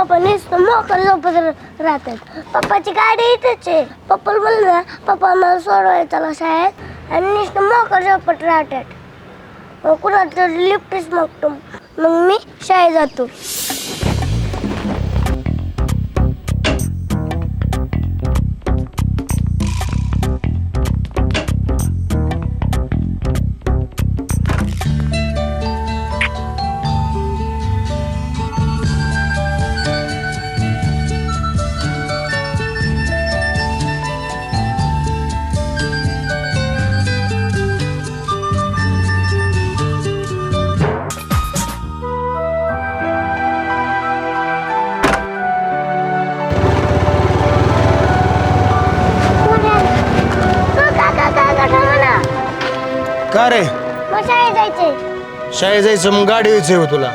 पप्पा नुसतं मोकर झोपत राहतात. पप्पाची गाडी इथेच आहे. पप्पा म्हणलं ना पप्पा मला सोडवायचा शाळेत. आणि नुसतं मोकर झोपत राहतात. मग कुणाला लिफ्टच मागतो. मग मी शाळेत जातो. मग शाळेत जायचंय. शाळेत जायचं मग गाडी यायचंय हो तुला.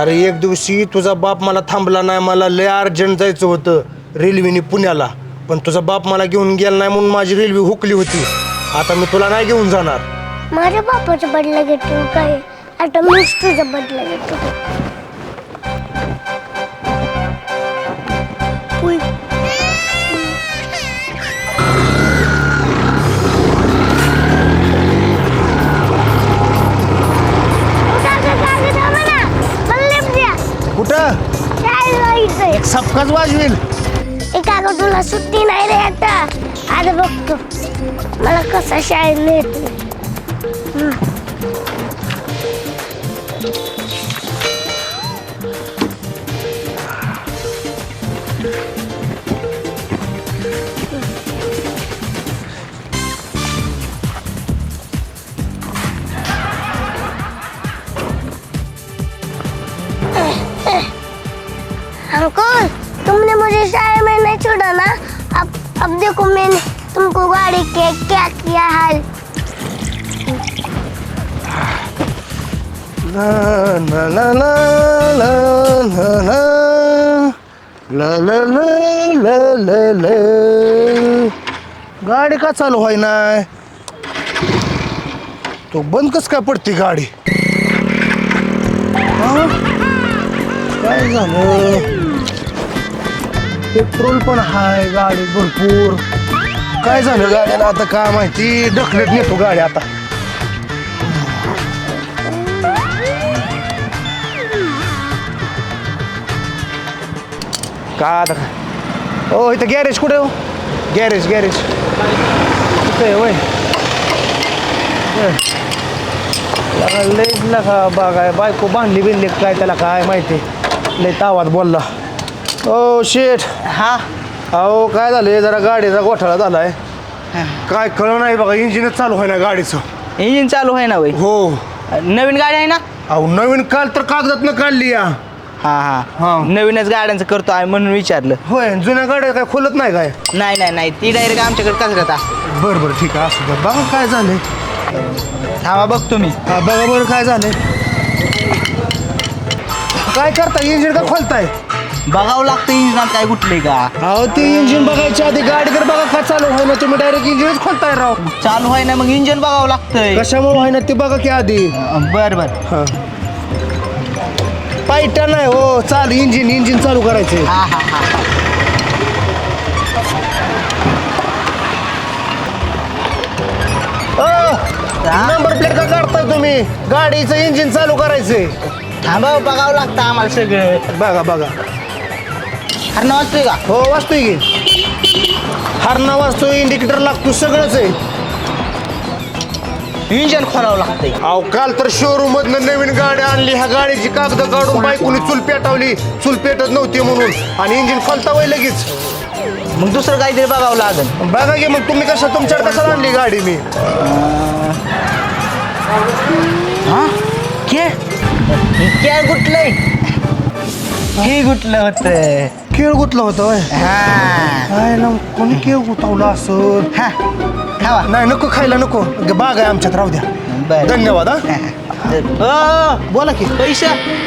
अरे एक दिवशी तुझा बाप मला थांबला नाही मला लय अर्जंट जायचं होतं रेल्वेने पुण्याला. पण तुझा बाप मला घेऊन गेला नाही म्हणून माझी रेल्वे हुकली होती. आता मी तुला नाही घेऊन जाणार. माझ्या बापाचा बदला घेतो काय? आता मीच तुझा बदला घेतो सबकाच वाजवील एका काका तुला सुट्टी नाही रे आता. आज बघतो. मला कसं शाळेत नेतो. अंकल तुमने मुझे शायर में नहीं छोड़ा ना? अब अब देखो मैंने तुमको गाड़ी के क्या किया हाल ला ला ला ला ला ला ला. ला ला ला ला ला। गाडी का चालू होय नाय तो बंद कस काय पडती गाडी? हा? काय झालं? पेट्रोल पण हाय गाडी भरपूर. काय झालं गाड्याला? आता काय माहिती? ढकलत नेतो गाडी आता. का आता काय? हो इथं गॅरेज कुठे हो? Garage garage. कुठे वय? होय होय. लगा लयच लगा बागाय बायको बांधली बिनली काय त्याला काय माहिती? लय तावात बोलला. ओ शेठ हा. अहो काय झालं जरा गाडीचा गोठाळा झालाय. काय कळ नाही बघा इंजिनच चालू आहे ना गाडीचं. इंजिन चालू आहे ना वय हो. नवीन गाडी आहे ना? अहो नवीन काल तर कागदात काढली या. हा हा. हा. नवीनच गाड्यांचं करतो आहे म्हणून विचारलं. होय जुन्या गाड्या काय खोलत नाही काय? नाही नाही नाही. ती डायरेक्ट आमच्याकडे कचऱ्यात असते बरं बरं ठीक आहे. असू द्या. बघा काय झालंय. थांबा बघ तुम्ही. हा बघा बरं काय झालंय. काय करताय? इंजिन का खोलताय? बघावं लागतं इंजिनात काय कुठले का? अहो ते इंजिन बघायच्या आधी गाडी तर बघा का चालू आहे ना तुम्ही डायरेक्ट इंजिनच खोलताय राव. चालू आहे ना मग इंजिन बघावं लागतंय. कशामुळे आहे ना ते बघा की आधी. बर बर. हा. पायटा नाही हो चालू इंजिन इंजिन चालू करायचे हा हा हा नंबर प्लेट का काढताय तुम्ही. गाडीचं इंजिन चालू करायचंय. थांबा बघावं लागतं आम्हाला सगळं. बघा बघा. अरे वाजतोय का? हो वाचतोय की. हरणा वाचतोय इंडिकेटर लागतो सगळंच आहे. इंजिन खोलावं लागतंय. अहो काल तर शोरूम मधनं नवीन गाडी आणली. ह्या गाडीची कागद काढून बायकोनी चूल पेटवली. चूल पेटत नव्हती म्हणून. आणि इंजिन खोलता वय लगेच. मग दुसरं काहीतरी बघावं लागेल. बघा की मग तुम्ही कसं तुमच्याकडे कशाला आणली गाडी मी? हा? के? के गुटलंय? हे गुटलं होतं? केळ गुतलं होतं होय. हा. काय ना कोणी केळ गुतवलं असं हा. खावा. नाही नको खायला नको. बाग आहे आमच्यात राहू द्या. बरं. धन्यवाद हा. अ, बोला की पैसे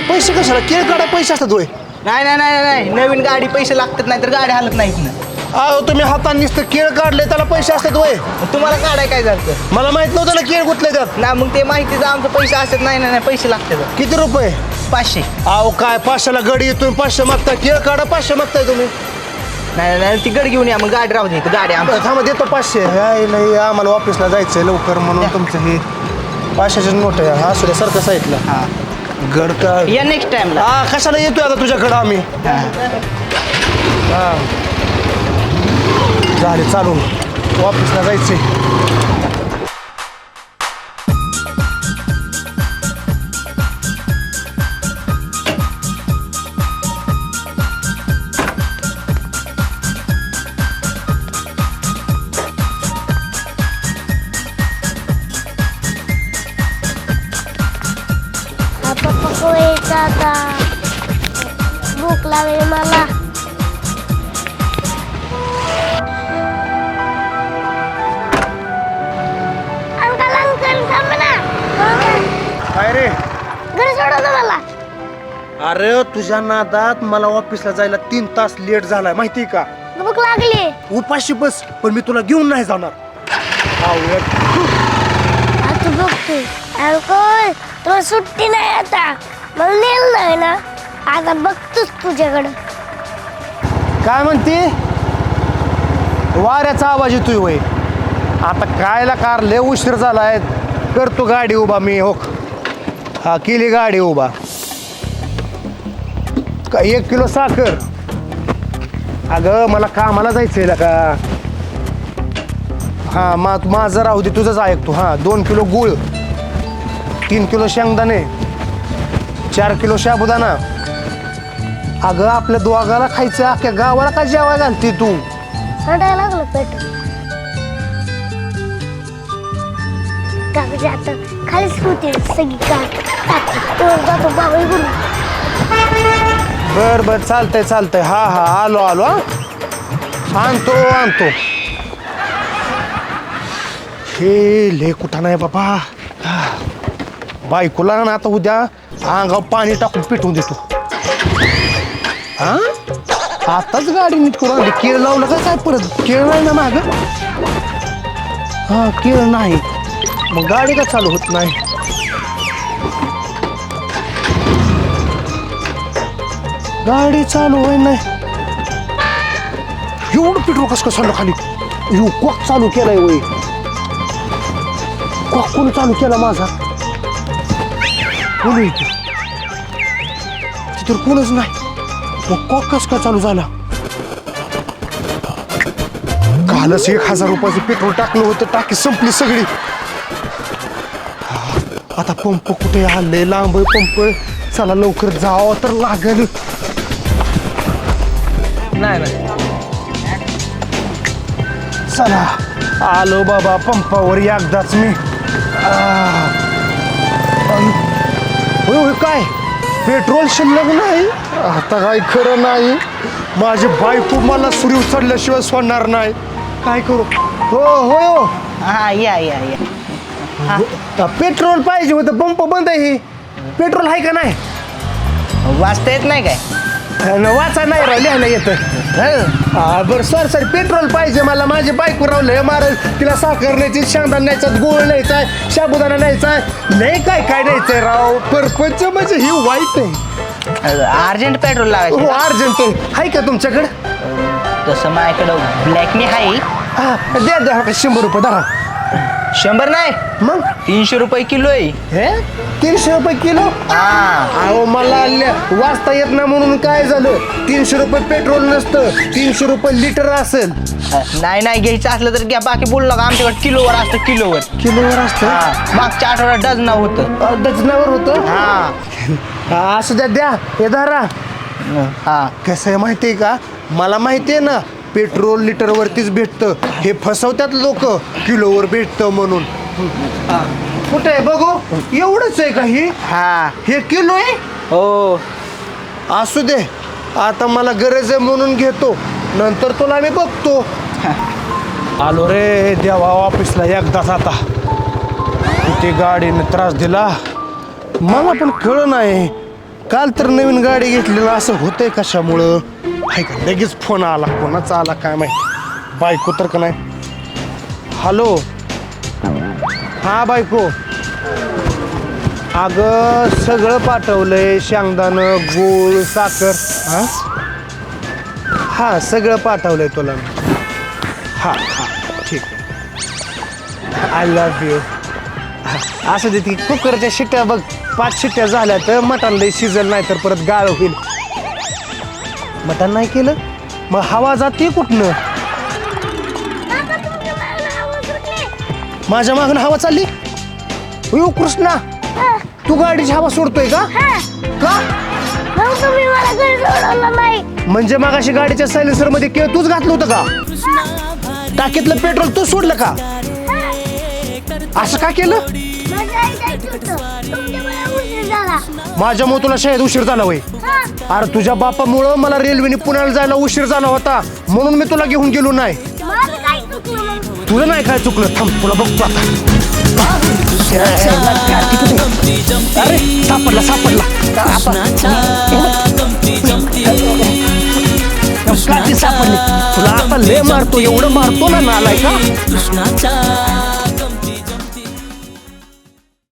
पैसे कशाला? केळ काढा पैसे असतात होय. नाही नाही नाही नाही. नवीन गाडी पैसे लागतात नाही तर गाडी हालत नाहीत ना. अहो तुम्ही हाताने नुसतं केळ काढले त्याला पैसे असतात वय. तुम्हाला काढाय काय झालं मला माहीत नव्हतं ना केळ कुठले त्यात ना मग ते माहितीचं आमचं पैसे असतात नाही नाही नाही, पैसे लागतात. किती रुपये? पाचशे. अहो काय पाचशेला गडी येतोय पाचशे मागताय केळ काढा पाचशे मागताय तुम्ही. नाही नाही, ती गड घेऊन या मग गाडी राहू दे इथं गाडी आमची. थांबा देतो पाचशे. हाय, नाही आम्हाला ऑफिसला जायचंय लवकर म्हणून तुमचं हे पाचशेचे नोट आहे असू द्या सारखं साईडला. हा. गड का या नेक्स्ट टाइमला हा कशाला येतोय आता तुझ्याकडं आम्ही? हा. झाले चालून. ऑफिसला जायचंय काय रे? घरी मला. अरे तुझ्या नादात मला ऑफिसला जायला तीन तास लेट झालाय माहिती का? भूक लागली. उपाशी बस पण मी तुला घेऊन नाही जाणार. आता तुला सुट्टी नाही आता. मला नेल नाही ना. आता बघतोच तुझ्याकडं. काय म्हणते? वाऱ्याचा आवाज येतोय वय. आता कायला कार लय उशीर झालाय. करतो गाडी उभा मी हो. हा केली गाडी उभा. का एक किलो साखर? अगं मला कामाला जायचंय ना का? हा मा माझं राहू दे तुझंच ऐकतो हा दोन किलो गुळ तीन किलो शेंगदाणे चार किलो शाबुदाना अगं आपल्या दोघाला खायचं अख्ख्या गावाला काय जेवाय घालते तू? रडायला लागलं पेट. कागद आता. खालीच होती सगळी जातो बाबा बर बर चालतंय चालतंय. हा हा आलो आलो हा. आणतो आणतो. हे ले कुठं नाही बाबा. हा. बायकोला ना आता उद्या. अंगावर पाणी टाकून पेटवून देतो. हा? आताच गाडी नीट करून आणली. केळ लावलं का काय परत? केळ नाही ना माग? हा केळ नाही. मग गाडी का चालू होत नाही? गाडी चालू होय नाही. एवढं पेट्रोल कस कसं खाली? यू कॉक चालू केलाय वय. कॉक कोणी चालू केला माझा? कोणी तिथे कोणच नाही. मग कॉक कस का चालू झाला? कालच एक हजार रुपयाचं पेट्रोल टाकलं होतं टाकी संपली सगळी. आता पंप कुठे आले लांब आहे पंप. चला लवकर जावं तर लागेल. नाही नाही. चला. आलो बाबा पंपावर एकदाच मी. होय काय? पेट्रोल शिल्लक नाही? आता काय खरं नाही. माझी बायको मला सुरी चढल्याशिवाय सोडणार नाही. काय करू? हो हो. हा या या या. पेट्रोल पाहिजे होतं पंप बंद आहे हे. पेट्रोल आहे का नाही? वाचता येत नाही काय? अन वाचा नाही राव लिहायला येतं. हं. बरं सर सर पेट्रोल पाहिजे मला. माझी बायको रावलं मारल. तिला साखर न्यायची शेंगदाणा न्यायचा गोळ न्यायचा शाबुदाना न्यायचा. नाही काय काय न्यायचंय राव? परपंच म्हणजे ही वाईट आहे. अर्जंट पेट्रोल हो लावायचं अर्जंट आहे. हाय का तुमच्याकडे? तसं माझ्याकडं ब्लॅकनी आहे. हा द्या द्या का शंभर रुपये धरा. शंभर नाही? मग? तीनशे रुपये किलो आहे. हे? तीनशे रुपये किलो? हा. अहो मला ल- वाचता येत नाही म्हणून काय झालं? तीनशे रुपये पेट्रोल नसतं. तीनशे रुपये लिटर असेल. नाही नाही घ्यायचं असलं तर घ्या. बाकी बोलू नका. आमच्याकडे किलोवर असतं किलोवर. किलोवर असतं? हा. मागच्या आठवड्यात डझना होतं. अ, डझनावर होतं? हा. हा, असू द्या द्या. हे धरा. हा. कसं आहे माहिती आहे का? मला माहिती आहे ना पेट्रोल लिटरवरतीच भेटतं. हे फसवतात लोक किलोवर भेटतं म्हणून. कुठे आहे बघू? एवढंच आहे का हे? हा. हे किलो आहे? हो. असू दे. आता मला गरज आहे म्हणून घेतो. नंतर तुला मी बघतो. आलो रे देवा ऑफिसला एकदाच आता. किती गाडीने त्रास दिला. मला पण कळ नाही. काल तर नवीन गाडी घेतली ना असं होतंय कशामुळं? आहे का? लगेच फोन आला. कोणाचा आला काय माहिती? बायको तर का नाही? हॅलो? हा बायको. अगं सगळं पाठवलंय शेंगदाणं गूळ साखर. हा हा सगळं पाठवलंय तुला मी. हा हा ठीक आहे. आय लव्ह यू असं देते कुकरच्या शिट्ट्या बघ. पाच शिट्ट्या झाल्या तर मटण लई शिजल नाही तर परत गाळ होईल. मटण नाही केलं? मग हवा जाते कुठनं? मागं. माझ्या मागून हवा चालली? हो कृष्णा तू गाडीची हवा सोडतोय का? हा. का? मग म्हणजे मगाशी गाडीच्या सायलेन्सरमध्ये केळ तूच घातलं होतं का? टाकीतलं पेट्रोल तू सोडलं का? असं का केलं? माझ्यामुळे तुला शाळेत उशीर झाला वय. हा. अरे तुझ्या बापामुळं मला रेल्वेने पुण्याला जायला उशीर झाला होता. म्हणून मी तुला घेऊन गेलो नाही. तुला नाही काय चुकलं? थांब तुला बघतो आता. अरे सापडला सापडला. सापडली. तुला आता लय मारतो एवढं मारतो ना नालाय का